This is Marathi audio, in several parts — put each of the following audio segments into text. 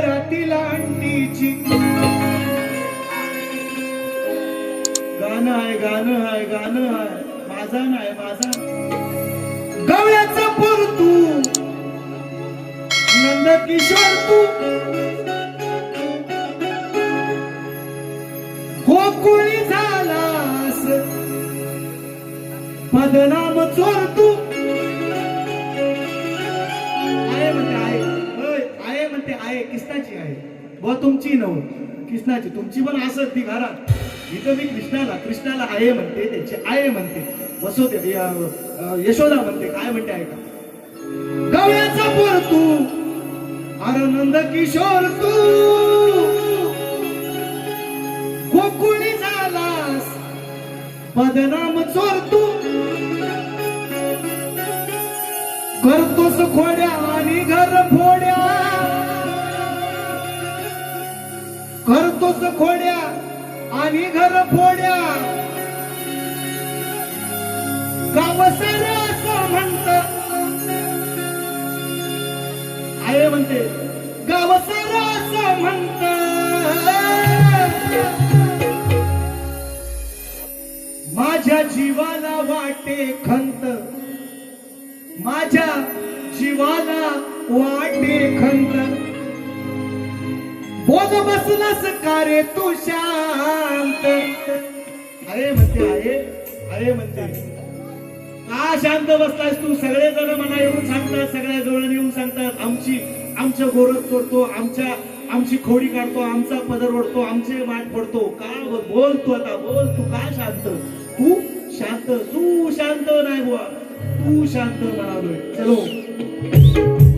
रातीला गाणं आहे गाणं आहे गाणं आहे. माझा नाही माझा किशोर तू गोकुळी झालास पदनाम चोर तू आहे म्हणते आहे. होय, आहे म्हणते आहे. कृष्णाची आहे. व तुमची नव कृष्णाची. तुमची पण असत ती घरात. इथं मी कृष्णाला कृष्णाला आहे म्हणते त्याची आहे म्हणते. वसुदे अ, यशोदा म्हणते काय म्हणते ऐका गव्याचा पोर तू. आनंद किशोर तू. हो कोकुणी झालास? बदनाम चोर तू. करतोस खोड्या आणि घर फोड्या. करतोस खोड्या आणि घर फोड्या. गाव असं म्हणत. आहे म्हणते. गाव सारं म्हणत माझ्या जीवाला वाटे खंत. माझ्या जीवाला वाटे खंत. बोल बसलास का रे तू शांत? अरे म्हणते आहे अरे म्हणते. का शांत बसलास तू. सगळे जण मला येऊन सांगतात सगळ्या जवळ येऊन सांगतात आमची आमच्या गोरख चोरतो आमच्या आमची खोडी काढतो आमचा पदर ओढतो आमचे माठ पडतो का बोल तू आता बोल तू का शांत? तू शांत तू शांत नाही बुवा. तू शांत म्हणालोय चलो.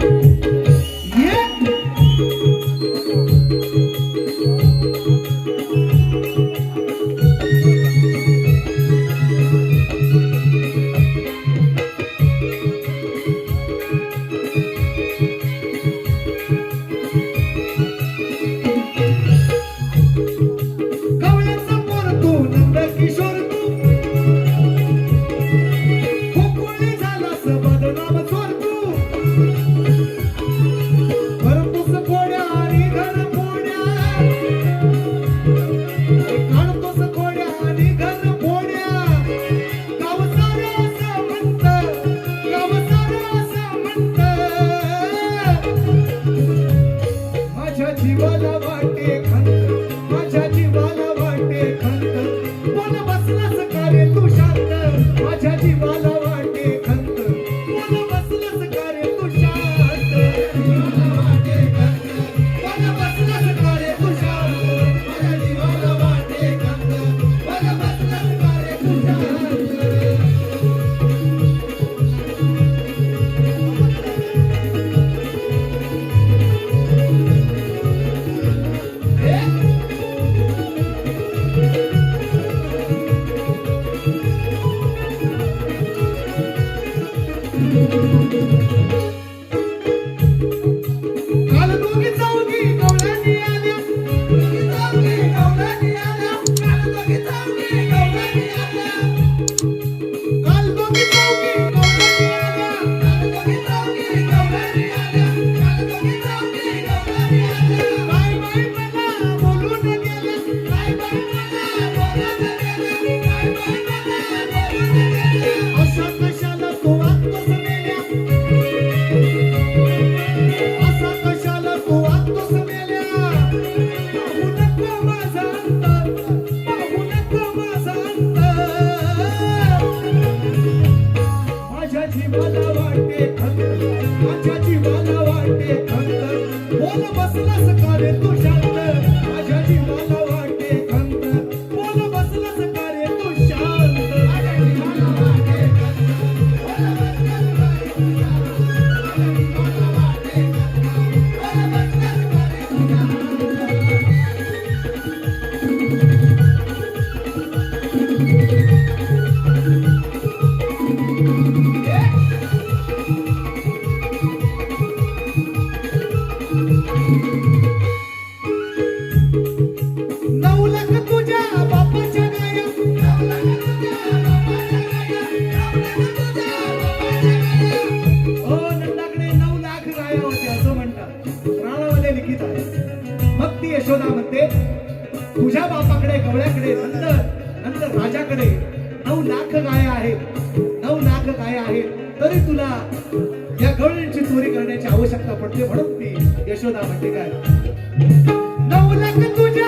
なるほど。गीत आहे मग ती यशोदा म्हणते तुझ्या बापाकडे गवळ्याकडे नंतर नंतर राजाकडे नऊ लाख गाय आहेत. नऊ लाख गाय आहेत. तरी तुला या गवळींची चोरी करण्याची आवश्यकता पडते. म्हणून ती यशोदा म्हणते काय? नऊ लाख तुझ्या